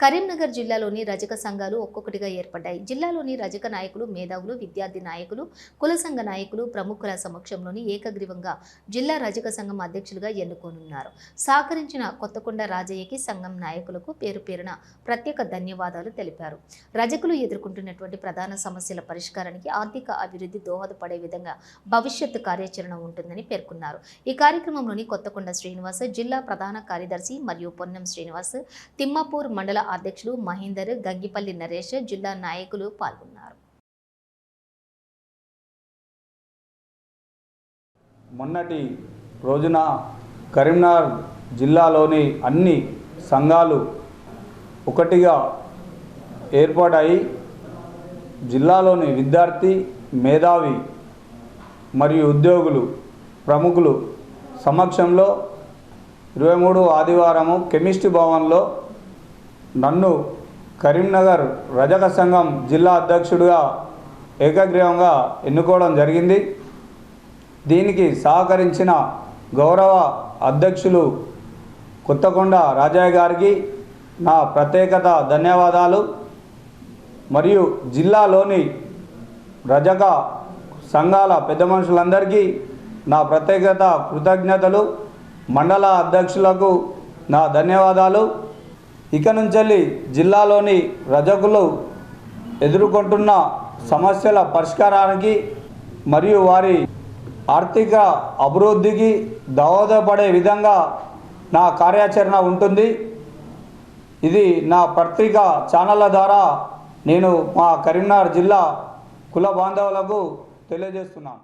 కరీంనగర్ జిల్లాలోని రజక సంఘాలు ఒక్కొక్కటిగా ఏర్పడ్డాయి. జిల్లాలోని రజక నాయకులు మేధావులు విద్యార్థి నాయకులు కుల సంఘ నాయకులు ప్రముఖుల సమక్షంలోని ఏకగ్రీవంగా జిల్లా రజక సంఘం అధ్యక్షులుగా ఎన్నుకోనున్నారు. సహకరించిన కొత్తకొండ రాజయ్యకి సంఘం నాయకులకు పేరు పేరున ప్రత్యేక ధన్యవాదాలు తెలిపారు. రజకులు ఎదుర్కొంటున్నటువంటి ప్రధాన సమస్యల పరిష్కారానికి ఆర్థిక అభివృద్ధి దోహదపడే విధంగా భవిష్యత్తు కార్యాచరణ ఉంటుందని పేర్కొన్నారు. ఈ కార్యక్రమంలోని కొత్తకొండ శ్రీనివాస్ జిల్లా ప్రధాన కార్యదర్శి మరియు పొన్నం శ్రీనివాస్ తిమ్మాపూర్ మండల అధ్యక్షులు మహేందర్ గగ్గిపల్లి నరేష్ జిల్లా నాయకులు పాల్గొన్నారు. మొన్నటి రోజున కరీంనగర్ జిల్లాలోని అన్ని సంఘాలు ఒకటిగా ఏర్పాటై జిల్లాలోని విద్యార్థి మేధావి మరియు ఉద్యోగులు ప్రముఖులు సమక్షంలో ఇరవై మూడు ఆదివారము కెమిస్ట్రీ భవన్లో నన్ను కరీంనగర్ రజక సంఘం జిల్లా అధ్యక్షుడిగా ఏకగ్రీవంగా ఎన్నుకోవడం జరిగింది. దీనికి సహకరించిన గౌరవ అధ్యక్షులు కొత్తకొండ రాజయ్య గారికి నా ప్రత్యేకత ధన్యవాదాలు. మరియు జిల్లాలోని రజక సంఘాల పెద్ద మనుషులందరికీ నా ప్రత్యేకత కృతజ్ఞతలు. మండల అధ్యక్షులకు నా ధన్యవాదాలు. ఇక నుంచి జిల్లాలోని రజకులు ఎదుర్కొంటున్న సమస్యల పరిష్కారానికి మరియు వారి ఆర్థిక అభివృద్ధికి దోహదపడే విధంగా నా కార్యాచరణ ఉంటుంది. ఇది నా పత్రిక ఛానళ్ళ ద్వారా నేను మా కరీంనగర్ జిల్లా కుల బాంధవులకు తెలియజేస్తున్నాను.